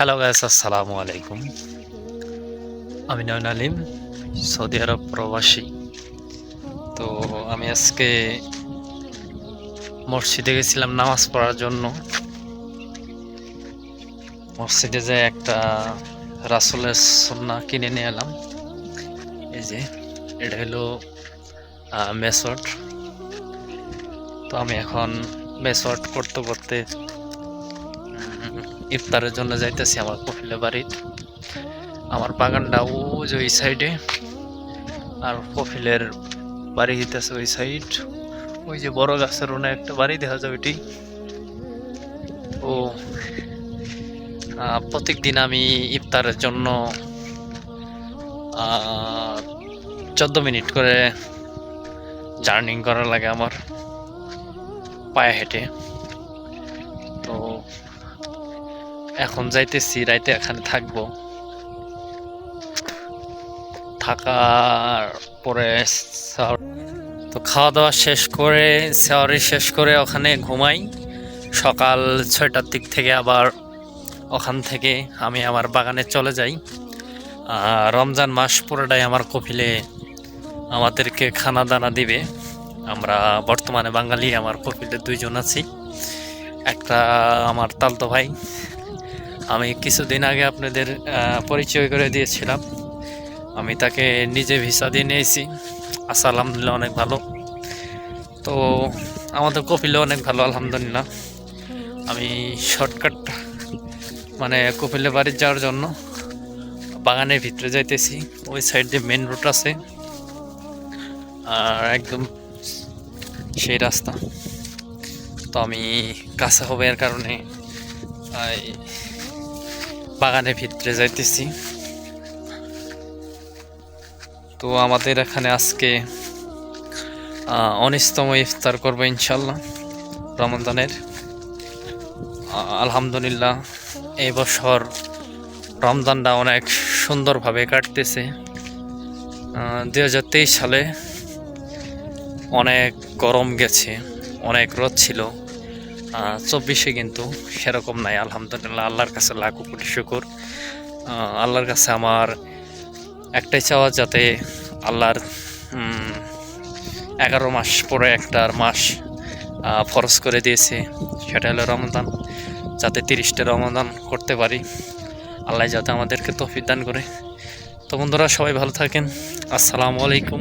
Hello guys আসসালামু আলাইকুম আমি নয়ন আলিম, সৌদি আরব প্রবাসী। তো আমি আজকে মসজিদে গেছিলাম নামাজ পড়ার জন্য। মসজিদে যে একটা রাসুলের সন্না কিনে নিয়ে এলাম। এই যে, এটা হলো মেসট তো আমি এখন মেসট করতে করতে ইফতারের জন্য যাইতেছি আমার কপিলে বাড়ির আমার বাগানটা ও যে ওই সাইডে আর কপিলের বাড়ি হইতেছে ওই সাইড ওই যে বড় গাছের ওনে একটা বাড়ি দেখা যায় ওইটি। ও প্রত্যেক দিন আমি ইফতারের জন্য চোদ্দ মিনিট করে জার্নিং করা লাগে আমার পায়ে হেঁটে। তো এখন যাইতেছি, রাইতে এখানে থাকব। থাকার পরে তো খাওয়া দাওয়া শেষ করে শাওয়ারি শেষ করে ওখানে ঘুমাই। সকাল ছয়টার দিক থেকে আবার ওখান থেকে আমি আমার বাগানে চলে যাই। আর রমজান মাস পুরোটাই আমার কপিলে আমাদেরকে খানা দানা দিবে। আমরা বর্তমানে বাঙালি, আমার কপিলে দুইজন আছি। একটা আমার তালতো ভাই আমি কিছুদিন আগে আপনাদের পরিচয় করে দিয়েছিলাম। আমি তাকে নিজে ভিসা দিয়ে নিয়েছি। আচ্ছা আলহামদুলিল্লাহ, অনেক ভালো। তো আমাদের কপিলে অনেক ভালো, আলহামদুলিল্লাহ। আমি শর্টকাট মানে কপিলে বাড়ি যাওয়ার জন্য বাগানের ভিতরে যাইতেছি। ওই সাইড দিয়ে মেন রোড আছে। আর একদম সেই রাস্তা। তো আমি কাছে হবে এর কারণে বাগানের ভিতরে যাইতেছি। তো আমাদের এখানে আজকে উনিশতম ইফতার করব ইনশাল্লাহ রমজানের। আলহামদুলিল্লাহ, এই বছর রমজানটা অনেক সুন্দরভাবে কাটতেছে। দু হাজার তেইশ সালে অনেক গরম গেছে, অনেক রোদ ছিল। চব্বিশে কিন্তু সেরকম নাই, আলহামদুলিল্লাহ, আল্লাহর কাছে লাখো কোটি শুকুর। আল্লাহর কাছে আমার একটাই চাওয়া, যাতে আল্লাহর এগারো মাস পরে একটা মাস ফরজ করে দিয়েছে, সেটা হলো রমজান, যাতে তিরিশটা রমজান করতে পারি। আল্লাহ যাতে আমাদেরকে তফিক দান করে। তো বন্ধুরা, সবাই ভালো থাকেন। আসসালামু আলাইকুম।